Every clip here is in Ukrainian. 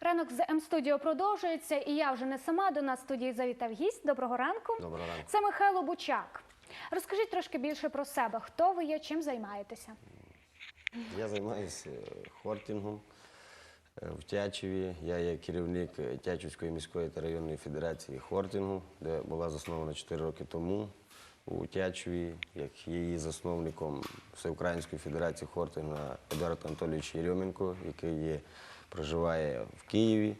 Ранок з М-студіо продовжується, і я вже не сама до нас в студії завітав гість. Доброго ранку. Доброго ранку. Це Михайло Бучак. Розкажіть трошки більше про себе. Хто ви є, чим займаєтеся? Я займаюся хортингом е, в Тячеві. Я є керівник Тячівської міської та районної федерації хортингу, де була заснована 4 роки тому у Тячеві, як її засновником Всеукраїнської федерації хортингу Едуард Анатолійович Єрьоменко, який є, проживає в Києві.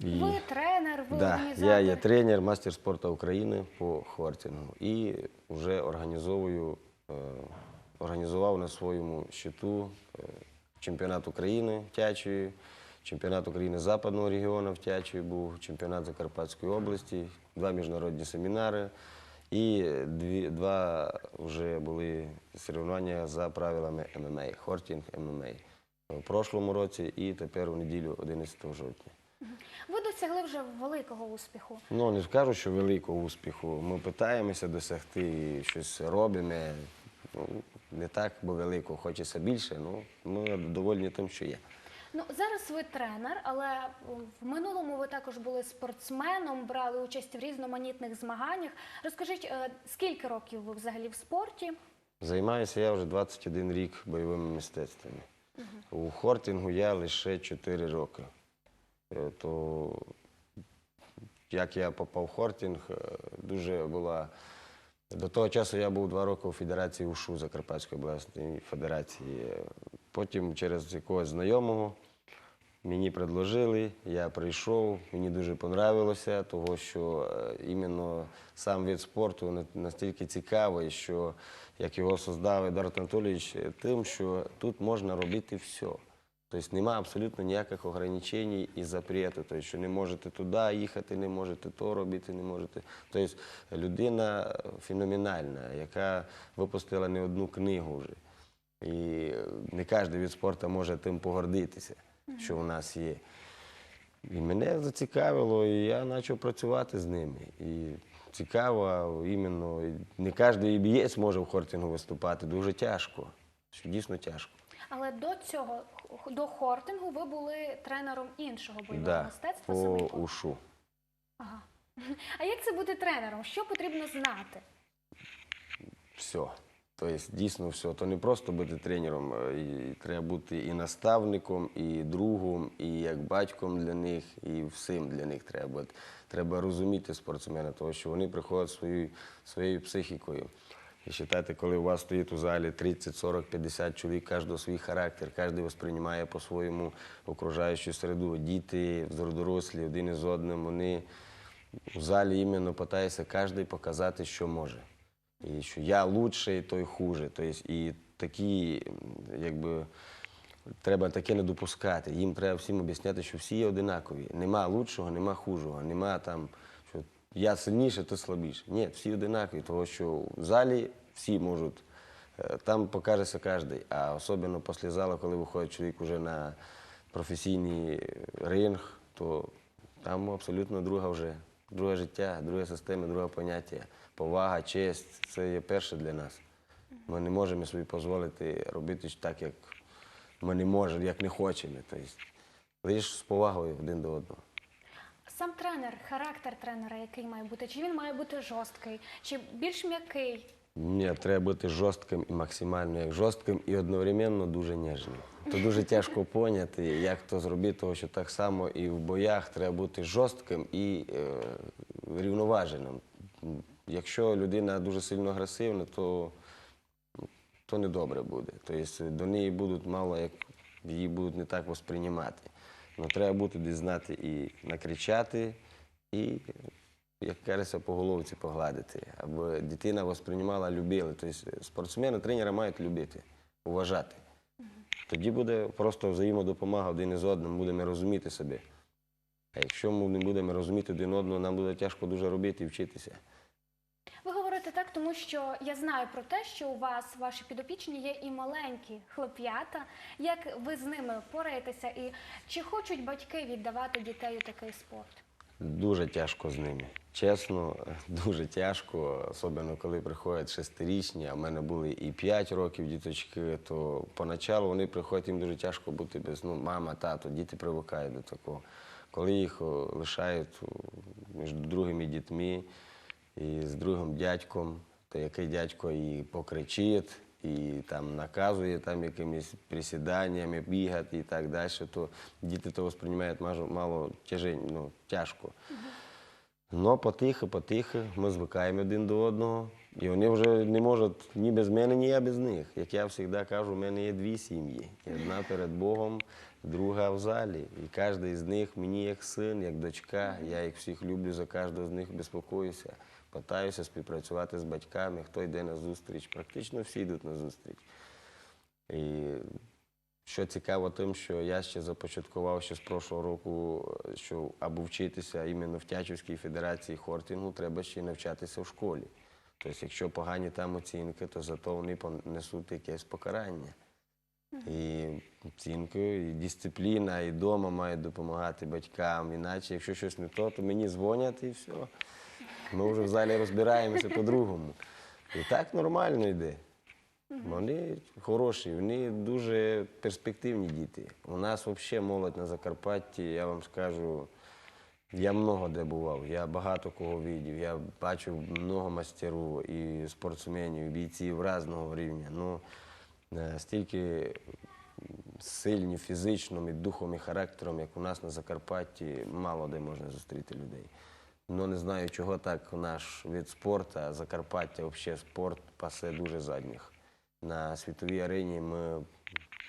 І- Ви тренер, ви Да, організатор. я є тренер, мастер спорту України по хортингу і вже організовую, е, організував на своєму щиту е, чемпіонат України в Тячеві, чемпіонат України Западного регіону в Тячеві був, чемпіонат Закарпатської області, два міжнародні семінари і дві, два вже були соревнування за правилами ММА, хортинг ММА в прошлому році і тепер у неділю 11 жовтня. Ви досягли вже великого успіху. Ну, не скажу, що великого успіху. Ми питаємося досягти, щось робимо. Ну, не так, бо великого, хочеться більше, ну ми довольні тим, що є. Ну зараз ви тренер, але в минулому ви також були спортсменом, брали участь в різноманітних змаганнях. Розкажіть, е, скільки років ви взагалі в спорті? Займаюся я вже 21 рік бойовими мистецтвами. У хортингу я лише 4 роки. Е, То як я попав в хортинг, е, дуже була. До того часу я був два роки у Федерації УШУ Закарпатської обласної федерації. Потім через якогось знайомого мені предложили, я прийшов, мені дуже понравилося, того що е, іменно сам від спорту настільки цікавий, що як його создав Едуард Анатолійович, е, тим, що тут можна робити все. Тобто немає абсолютно ніяких ограничень і запретів. Тобто, що не можете туди їхати, не можете то робити, не можете. Тобто людина феноменальна, яка випустила не одну книгу вже. І не кожен від спорту може тим погордитися, що у нас є. І мене зацікавило, і я почав працювати з ними. І цікаво, іменно, не кожен бієць може в хортингу виступати, дуже тяжко. Що дійсно тяжко. Але до цього, до хортингу, ви були тренером іншого бойового Да, мистецтва. по саме якого? ушу. Ага. А як це бути тренером? Що потрібно знати? Все. Тобто дійсно все. То не просто бути тренером, е, і треба бути і наставником, і другом, і як батьком для них, і всім для них треба бути. Треба розуміти спортсмена, тому що вони приходять своєю, своєю психікою. І вважайте, коли у вас стоїть у залі 30, 40, 50 чоловік, кожен свій характер, кожен восприймає по-своєму окружаючу середу. Діти, дорослі, один із одним, вони у залі іменно питаються кожен показати, що може. І що я лучший, той хуже. Тобто, і такі, якби, треба таке не допускати. Їм треба всім об'ясняти, що всі є одинакові. Нема лучшого, нема хужого, нема там, що я сильніше, ти слабіше. Ні, всі одинакові, тому що в залі всі можуть. е, Там покажеться кожен. А особливо після залу, коли виходить чоловік уже на професійний ринг, то там абсолютно друга вже, друге життя, друга система, друге поняття. Повага, честь це є перше для нас. Ми не можемо собі дозволити робити так, як ми не можемо, як не хочемо. Тобто, лише з повагою один до одного. Сам тренер, характер тренера, який має бути? Чи він має бути жорсткий, чи більш м'який? Ні, треба бути жорстким і максимально як жорстким, і одновременно дуже ніжним. То дуже тяжко поняти, як то зробити, тому що так само і в боях треба бути жорстким і е, рівноваженим. Якщо людина дуже сильно агресивна, то, то не добре буде. Тобто до неї будуть мало як її будуть не так восприймати. Ну, треба бути десь знати і накричати, і як кажеться, по головці погладити, аби дитина восприймала, любила. Тобто спортсмени, тренери мають любити, уважати. Тоді буде просто взаємодопомога один із одним, будемо розуміти себе. А якщо ми не будемо розуміти один одного, нам буде тяжко дуже робити і вчитися. Ви говорите так, тому що я знаю про те, що у вас, ваші підопічні, є і маленькі хлоп'ята. Як ви з ними пораєтеся? І чи хочуть батьки віддавати дітей у такий спорт? Дуже тяжко з ними. Чесно, дуже тяжко, особливо коли приходять шестирічні, а в мене були і 5 років діточки, то поначалу вони приходять, їм дуже тяжко бути без ну, мама, тато, діти привикають до такого. Коли їх лишають між другими дітьми і з другим дядьком, то який дядько і покричить, і там наказує там якимись присіданнями бігати і так далі, то діти то сприймають мало, тяжень, ну, тяжко. Ну, потихи, потихи, ми звикаємо один до одного. І вони вже не можуть ні без мене, ні я без них. Як я завжди кажу, в мене є дві сім'ї. Одна перед Богом, друга в залі. І кожен з них мені як син, як дочка. Я їх всіх люблю, за кожного з них безпокоюся. Питаюся співпрацювати з батьками, хто йде на зустріч. Практично всі йдуть на зустріч. І що цікаво тим, що я ще започаткував ще з прошлого року, що аби вчитися іменно в Тячівській федерації хортингу, треба ще й навчатися в школі. Тобто, якщо погані там оцінки, то зато вони понесуть якесь покарання. І оцінки, і дисципліна, і вдома мають допомагати батькам. Іначе, якщо щось не то, то мені дзвонять і все. Ми вже в залі розбираємося по-другому. І так нормально йде. Вони хороші, вони дуже перспективні діти. У нас взагалі молодь на Закарпатті, я вам скажу, я много де бував, я багато кого видів, я бачив много мастерів і спортсменів, і бійців різного рівня. Ну, е, стільки сильні фізично, і духом, і характером, як у нас на Закарпатті, мало де можна зустріти людей. Ну не знаю, чого так наш від спорту, а Закарпаття взагалі спорт пасе дуже задніх. На світовій арені ми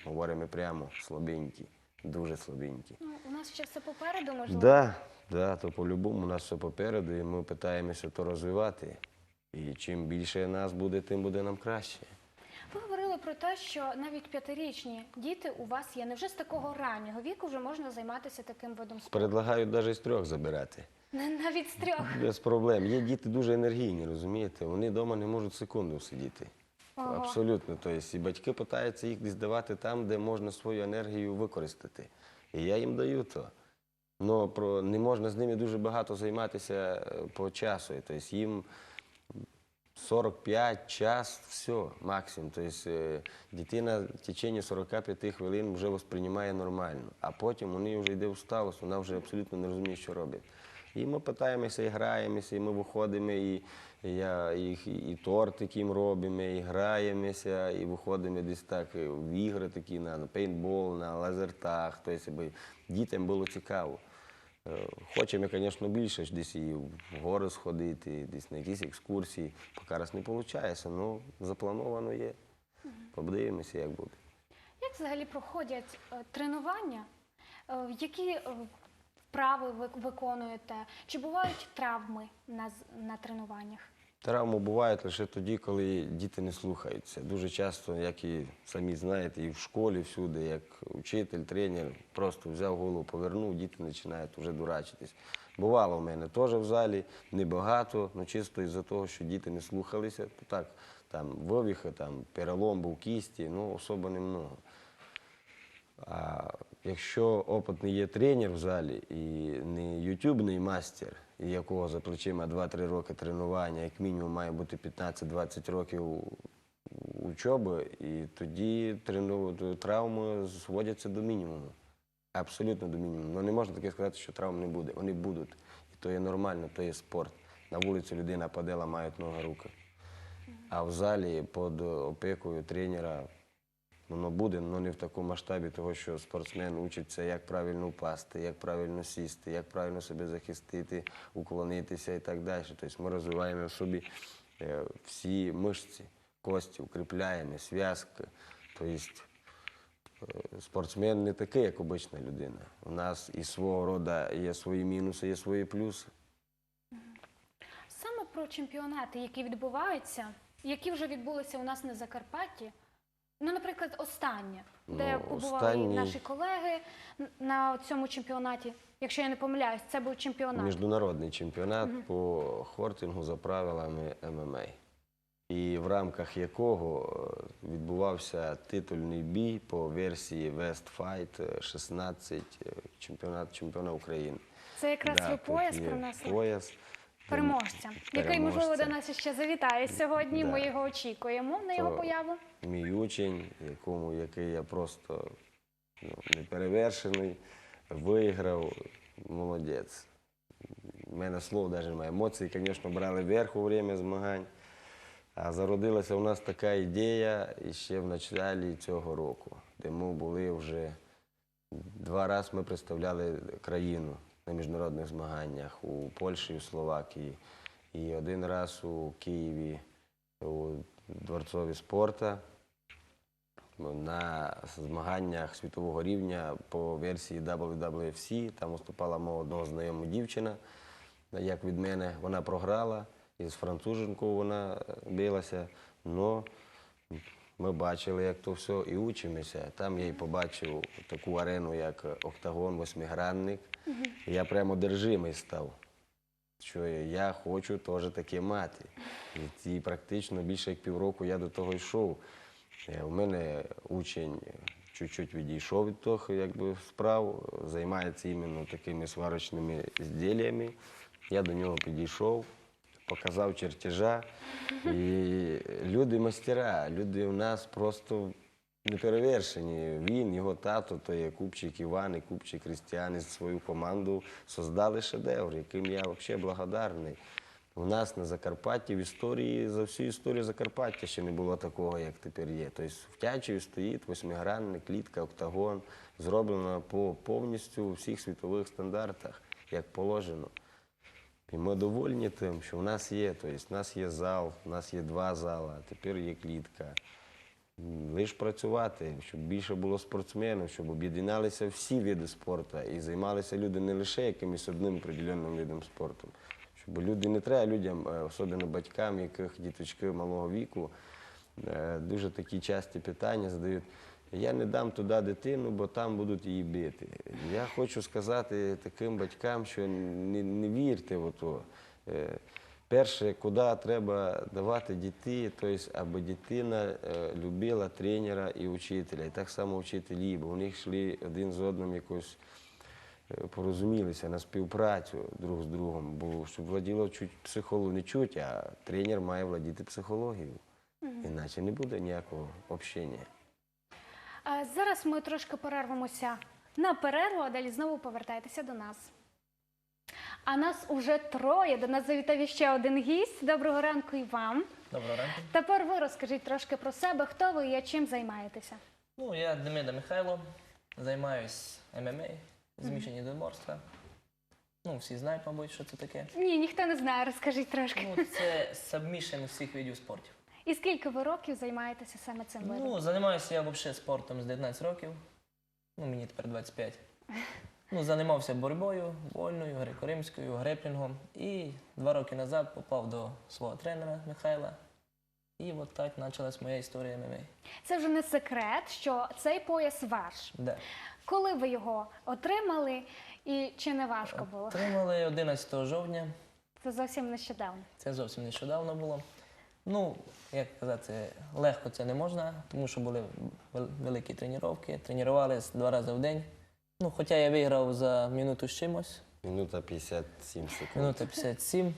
говоримо прямо слабенькі, дуже слабенькі. Ну, у нас ще все попереду, можливо. Да, да, то по-любому у нас все попереду, і ми питаємося то розвивати. І чим більше нас буде, тим буде нам краще. Ви говорили про те, що навіть п'ятирічні діти у вас є. Невже з такого раннього віку вже можна займатися таким видом спорту? Предлагають навіть з трьох забирати. Навіть з трьох. Без проблем. Є діти дуже енергійні, розумієте? Вони вдома не можуть секунду сидіти. Ага. Абсолютно. Тобто, і батьки питаються їх десь давати там, де можна свою енергію використати. І я їм даю то. Но про, не можна з ними дуже багато займатися е, по часу. Тобто їм 45 час, все, максимум. Тобто дитина в течение 45 хвилин вже восприймає нормально, а потім у неї вже йде усталость, вона вже абсолютно не розуміє, що робить. І ми питаємося, і граємося, і ми виходимо, і, і я і, і тортик їм робимо, і граємося, і виходимо десь так в ігри такі на, пейнтбол, на лазертах. Тобто, дітям було цікаво. Е, Хочемо, звісно, більше десь і в гори сходити, десь на якісь екскурсії. Поки раз не виходить, але заплановано є. Подивимося, як буде. Як взагалі проходять е, тренування? Е, Які вправи ви виконуєте? Чи бувають травми на, на тренуваннях? Травми бувають лише тоді, коли діти не слухаються. Дуже часто, як і самі знаєте, і в школі всюди, як учитель, тренер, просто взяв голову, повернув, діти починають вже дурачитись. Бувало в мене теж в залі, небагато, але чисто із-за того, що діти не слухалися, то так, там вивіхи, там перелом був кісті, ну особо немного. А якщо опитний є тренер в залі і не ютубний мастер, якого за плечима 2-3 роки тренування, як мінімум має бути 15-20 років учоби, і тоді травми зводяться до мінімуму. Абсолютно до мінімуму. Ну не можна таке сказати, що травм не буде. Вони будуть. І то є нормально, то є спорт. На вулиці людина паде, ламають ноги руки. А в залі під опікою тренера Воно буде, але не в такому масштабі, того, що спортсмен учиться, як правильно впасти, як правильно сісти, як правильно себе захистити, уклонитися і так далі. Тобто ми розвиваємо в собі е, всі мишці, кості, укріпляємо, зв'язки. Тобто е, спортсмен не такий, як обична людина. У нас і свого роду є свої мінуси, є свої плюси. Саме про чемпіонати, які відбуваються, які вже відбулися у нас на Закарпатті. Ну, наприклад, останнє, де Ну, побували останній- наші колеги на цьому чемпіонаті. Якщо я не помиляюсь, це був чемпіонат. Міжнародний чемпіонат по хортингу за правилами ММА. і в рамках якого е, відбувався титульний бій по версії West Fight е, 16 е, чемпіонат чемпіона України. Це якраз ви тут пояс є принесли. Пояс. Переможця, який, можливо, до нас ще завітає сьогодні. Ми його очікуємо на його То- появу. Мій учень, якому, який я просто ну, неперевершений, виграв, молодець. У мене слов навіть немає. Емоції, звісно, брали верх у время змагань. А зародилася у нас така ідея ще в началі цього року, де ми були вже два рази ми представляли країну на міжнародних змаганнях у Польщі у Словакії. І один раз у Києві у дворцові спорту на змаганнях світового рівня по версії WWFC. Там виступала мого одного знайома дівчина, як від мене. Вона програла, і з француженкою вона билася. Но ми бачили, як то все, і учимося. Там я й побачив таку арену, як Октагон, восьмигранник. І я прямо держимий став. Що я хочу теж таке мати. І, і практично більше як півроку я до того йшов. Е, У мене учень чуть-чуть відійшов від того якби, справ, займається іменно такими сварочними зділлями. Я до нього підійшов, показав чертежа. І люди мастера, люди у нас просто неперевершені. Він, його тато, то є Купчик Іван і Купчик Крістіан і свою команду создали шедевр, яким я взагалі благодарний. У нас на Закарпатті в історії, за всю історію Закарпаття ще не було такого, як тепер є. Тобто в Тячеві стоїть восьмигранник, клітка, октагон, зроблена по повністю всіх світових стандартах, як положено. І ми довольні тим, що в нас є. Тобто, в нас є зал, в нас є два зали, а тепер є клітка. Лиш працювати, щоб більше було спортсменів, щоб об'єдналися всі види спорту і займалися люди не лише якимось одним определенним видом спорту. Щоб люди не треба людям, е, особливо батькам, яких діточки малого віку, е, дуже такі часті питання задають. Я не дам туди дитину, бо там будуть її бити. Я хочу сказати таким батькам, що не, не вірте в то. Е, Перше, куди треба давати дітей, тобто, аби дитина е, любила тренера і учителя, і так само вчителі, бо вони йшли один з одним якось е, порозумілися на співпрацю друг з другом, бо щоб владіло чуть психологію не чуть, а тренер має владіти психологією. Іначе не буде ніякого общення. А зараз ми трошки перервемося на перерву, а далі знову повертайтеся до нас. А нас уже троє. До нас завітав ще один гість. Доброго ранку і вам. Доброго ранку. Тепер ви розкажіть трошки про себе, хто ви і чим займаєтеся. Ну, я Демида Михайло, займаюсь ММА, змішані единоборства. Ну, всі знають, мабуть, що це таке. Ні, ніхто не знає, розкажіть трошки. Ну, це сабмішен всіх видів спортів. І скільки ви років займаєтеся саме цим видом? Ну, займаюся я взагалі спортом з 19 років. Ну, мені тепер 25. Ну, займався боротьбою, вольною, греко-римською, греплінгом. І два роки назад попав до свого тренера Михайла. І от так почалась моя історія ММА. Це вже не секрет, що цей пояс ваш. Да. Коли ви його отримали і чи не важко було? Отримали 11 жовтня. Це зовсім нещодавно. Це зовсім нещодавно було. Ну, як казати, легко це не можна, тому що були великі тренування, тренувалися два рази в день. Ну, хоча я виграв за минуту з чимось, Минута 57 секунд. минута 57.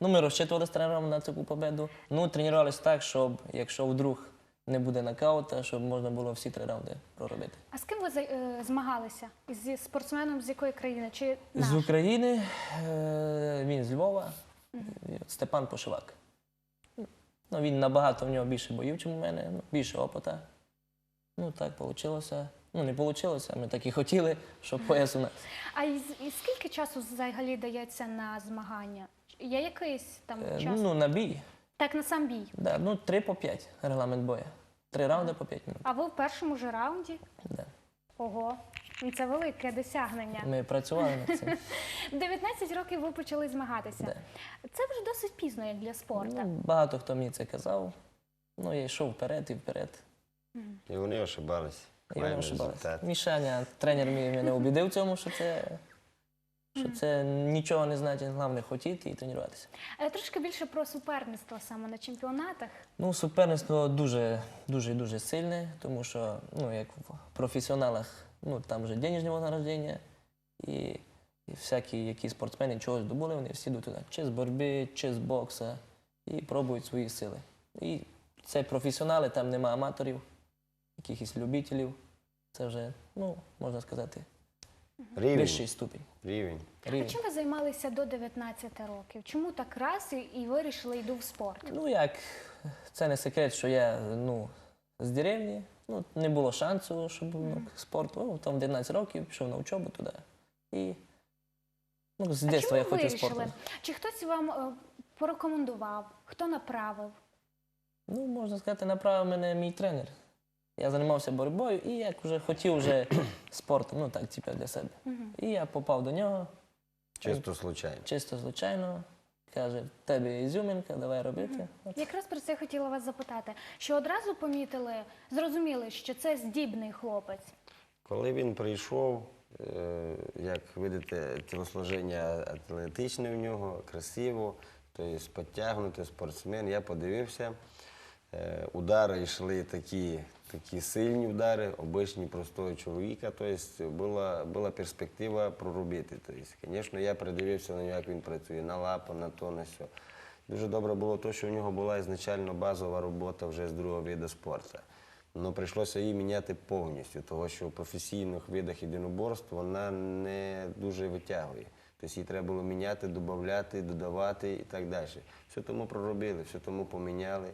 Ну, ми розчитували з тренером на таку победу. Ну, тренувалися так, щоб якщо вдруг не буде нокаута, щоб можна було всі три раунди проробити. А з ким ви за- е, змагалися? Зі спортсменом з якої країни? Чи наш? З України е, він з Львова, Степан Пошивак. Ну, він набагато в нього більше боїв, ніж у мене, ну, більше опита. Ну, так вийшло. Ну, не вийшло, ми так і хотіли, щоб пояс у нас. А і, і скільки часу взагалі дається на змагання? Є якийсь там Е, час? Ну, на бій. Так, на сам бій. Да, ну, 3 по 5 регламент бою. Три раунди по 5 минут. А ви в першому ж раунді? Да. Ого, ну це велике досягнення. Ми працювали над цим. В 19 років ви почали змагатися. Да. Це вже досить пізно, як для спорту. Ну, багато хто мені це казав. Ну, я йшов вперед і вперед. І вони ошибались. І вони Маємо ошибалися. результат. Мішаня, тренер мій мене убідив в цьому, що це Що це нічого не значить, головне хотіти і тренуватися. Е, Трошки більше про суперництво саме на чемпіонатах. Ну, суперництво дуже, дуже, дуже сильне, тому що, ну, як в професіоналах, ну, там вже денежне вознаграждення, і, і всякі, які спортсмени чогось добули, вони всі йдуть туди, чи з боротьби, чи з бокса, і пробують свої сили. І це професіонали, там нема аматорів, якихось любителів. Це вже, ну, можна сказати, Рівень. вищий ступінь. Рівень. А Рівень. чим ви займалися до 19 років? Чому так раз і, і вирішили йду в спорт? Ну як, це не секрет, що я ну, з деревні, ну, не було шансу, щоб ну, спорт. Ну, там 19 років пішов на учобу туди. І ну, з дитинства я вирішили? спортом. Чи хтось вам е, порекомендував? Хто направив? Ну, можна сказати, направив мене мій тренер. Я займався боротьбою і як вже хотів вже спортом, ну так, типу, для себе. І я попав до нього Чисто случайно. чисто звичайно. Каже, в тебе є ізюминка, давай робити. От. Якраз про це хотіла вас запитати. Що одразу помітили, зрозуміли, що це здібний хлопець. Коли він прийшов, як видите, тілосложення атлетичне в нього, красиво, тобто підтягнутий спортсмен, я подивився. е, Удари йшли такі, такі сильні удари, обичні простого чоловіка. Тобто була, була перспектива проробити. Тобто, звісно, я придивився на нього, як він працює, на лапу, на то, на сьо. Дуже добре було те, що в нього була ізначально базова робота вже з другого виду спорту. Ну, прийшлося її міняти повністю, тому що в професійних видах єдиноборств вона не дуже витягує. Тобто її треба було міняти, додати, додавати і так далі. Все тому проробили, все тому поміняли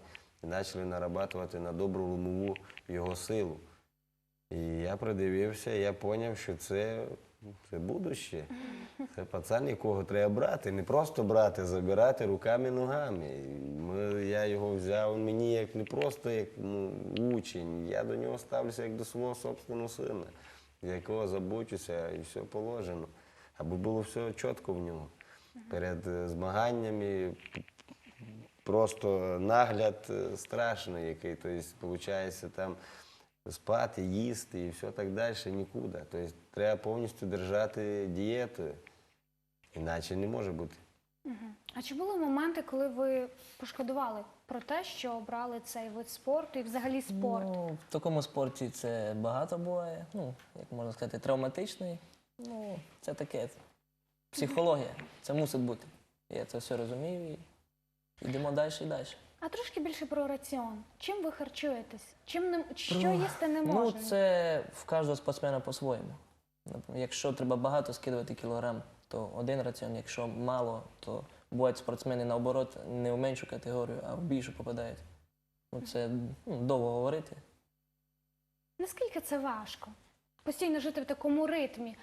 і почали нарабатувати на добру ломову його силу. І я придивився, я зрозумів, що це, це будуще. Це пацан, якого треба брати. Не просто брати, забирати руками ногами. І Ми, я його взяв він мені як не просто як ну, учень. Я до нього ставлюся як до свого собственного сина, за якого забочуся і все положено. Аби було все чітко в нього. Перед е, змаганнями просто нагляд е, страшний, який. Тобто, виходить, там спати, їсти і все так далі нікуди. Тобто треба повністю держати дієту, іначе не може бути. А чи були моменти, коли ви пошкодували про те, що обрали цей вид спорту і взагалі спорт? Ну, в такому спорті це багато буває. Ну, як можна сказати, травматичний. Ну, це таке. Психологія. Це мусить бути. Я це все розумію і йдемо далі і далі. А трошки більше про раціон. Чим ви харчуєтесь? Чим не що Ну, їсти не Ну, це в кожного спортсмена по-своєму. Якщо треба багато скидувати кілограм, то один раціон. Якщо мало, то бувають спортсмени наоборот не в меншу категорію, а в більшу попадають. Ну, це ну, довго говорити. Наскільки це важко? Постійно жити в такому ритмі,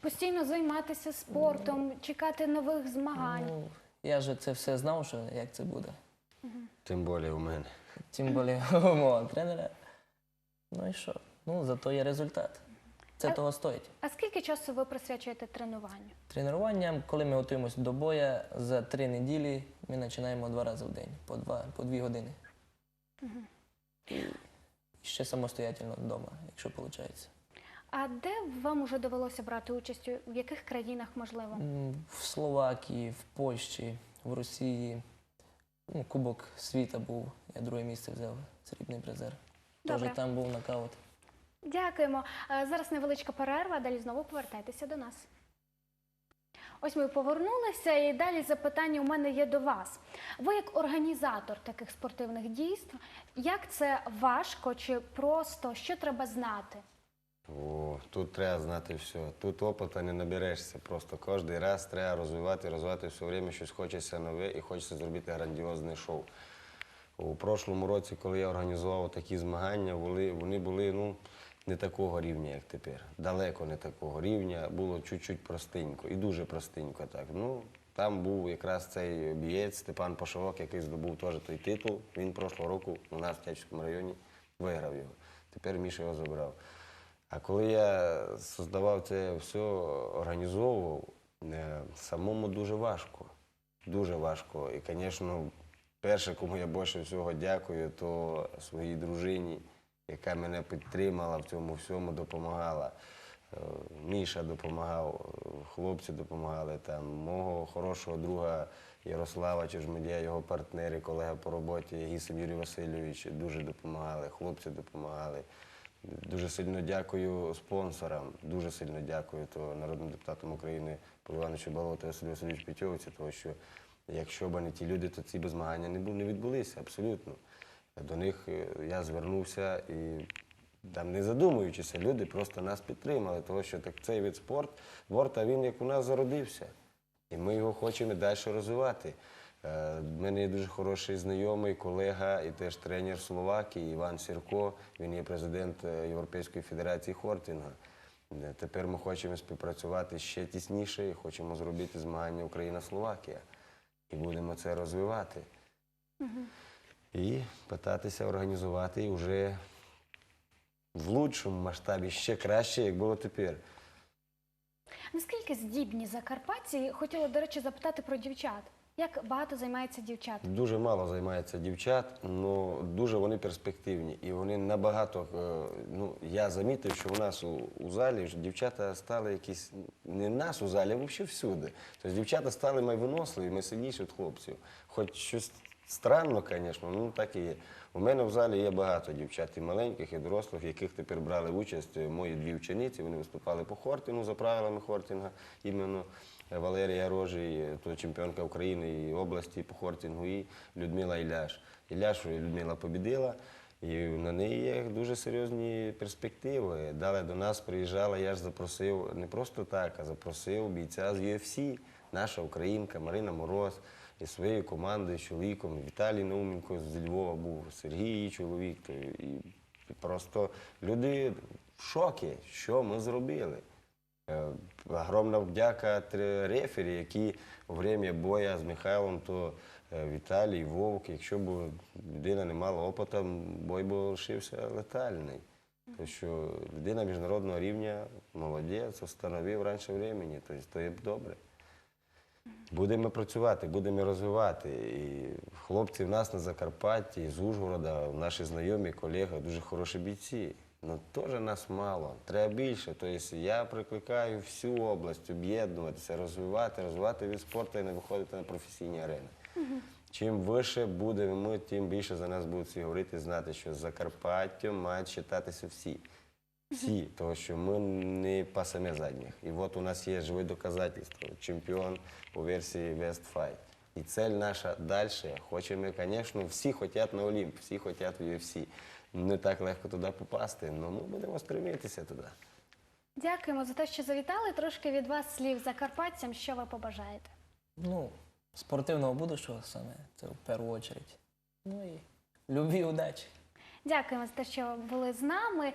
постійно займатися спортом, чекати нових змагань. Ну, я ж це все знав, що як це буде. Тим більше у мене. Тим більше у мого тренера. Ну і що? Ну, зато є результат. Це А- того стоїть. А скільки часу ви присвячуєте тренуванню? Тренуванням, коли ми готуємося до боя, за три неділі ми починаємо два рази в день, по, два, по дві години. І ще самостоятельно вдома, якщо виходить. А де вам уже довелося брати участь? В яких країнах можливо? В Словакії, в Польщі, в Росії. Ну, Кубок світа був, я друге місце взяв, срібний призер. Добре. Теж там був нокаут. Дякуємо. Е, Зараз невеличка перерва, далі знову повертайтеся до нас. Ось ми повернулися, і далі запитання у мене є до вас. Ви як організатор таких спортивних дійств, як це важко чи просто що треба знати? О, тут треба знати все. Тут опиту не наберешся. Просто кожен раз треба розвивати, розвивати все время щось хочеться нове і хочеться зробити грандіозне шоу. У прошлому році, коли я організував такі змагання, вони, вони були ну, не такого рівня, як тепер. Далеко не такого рівня. Було чуть-чуть простенько і дуже простенько. Так. Ну, там був якраз цей бієць Степан Пашовок, який здобув теж той титул. Він прошлого року у нас в Тячівському районі виграв його. Тепер Міша його забрав. А коли я создавав це все, організовував, е, самому дуже важко. Дуже важко. І, звісно, перше, кому я більше всього дякую, то своїй дружині, яка мене підтримала в цьому всьому, допомагала. Е, Міша допомагав, хлопці допомагали, там, мого хорошого друга Ярослава Чижмедія, його партнери, колега по роботі Гісим Юрій Васильович дуже допомагали, хлопці допомагали. Дуже сильно дякую спонсорам, дуже сильно дякую то народним депутатам України Павлу Івановичу Балоту та Василю Васильовичу Петьовці, тому що якщо б не ті люди, то ці б змагання не, відбулися абсолютно. До них е, я звернувся і там не задумуючися, люди просто нас підтримали, тому що так цей вид спорт, спорта, він як у нас зародився. І ми його хочемо далі розвивати. Е, В мене є дуже хороший знайомий, колега і теж тренер Словакії Іван Сірко. Він є президент е, Європейської федерації Хортинга. Е, Тепер ми хочемо співпрацювати ще тісніше і хочемо зробити змагання Україна-Словакія. І будемо це розвивати. І питатися організувати і вже в лучшому масштабі ще краще, як було тепер. Наскільки здібні закарпатці? Хотіла, до речі, запитати про дівчат. Як багато займається дівчат? Дуже мало займається дівчат, але дуже вони перспективні. І вони набагато. е, Ну, я замітив, що у нас у, у залі дівчата стали якісь не в нас у залі, а взагалі всюди. Тобто дівчата стали майвиносливі, сильніші від хлопців. Хоч щось странно, звісно, ну так і є. У мене в залі є багато дівчат, і маленьких, і дорослих, яких тепер брали участь е, мої дві вчениці. Вони виступали по хортингу за правилами хортинга, іменно. Валерія Рожий, то чемпіонка України і області по хортингу, і Людмила Іляш. Іляшу Людмила побідила, і на неї є дуже серйозні перспективи. Далі до нас приїжджала, я ж запросив не просто так, а запросив бійця з UFC, наша українка Марина Мороз і своєю командою, чоловіком. Віталій Науменко з Львова був, Сергій її чоловік. І просто люди в шокі, що ми зробили. Е, Огромна вдяка рефері, які у время боя з Михайлом, то е, Віталій, Вовк, якщо б людина не мала опиту, бой би лишився летальний. Тому що людина міжнародного рівня молодець, встановив раніше времени, тобто то є добре. Будемо працювати, будемо розвивати. І хлопці в нас на Закарпатті, з Ужгорода, наші знайомі, колеги, дуже хороші бійці. Ну теж нас мало, треба більше. Тобто я прикликаю всю область об'єднуватися, розвивати, розвивати від спорту і не виходити на професійні арени. Чим вище будемо ми, тим більше за нас будуть всі говорити, знати, що з Закарпаттям мають читатися всі. Всі, тому що ми не пасемо задніх. І от у нас є живе доказательство. Чемпіон у версії Fight. І цель наша далі. Хочемо, звісно, всі хочуть на Олімп, всі хочуть в UFC. Не так легко туди попасти, але ми будемо стремитися туди. Дякуємо за те, що завітали. Трошки від вас слів закарпатцям, що ви побажаєте. Ну, спортивного будущого саме, це в першу чергу. Ну і любі удачі. Дякуємо за те, що були з нами.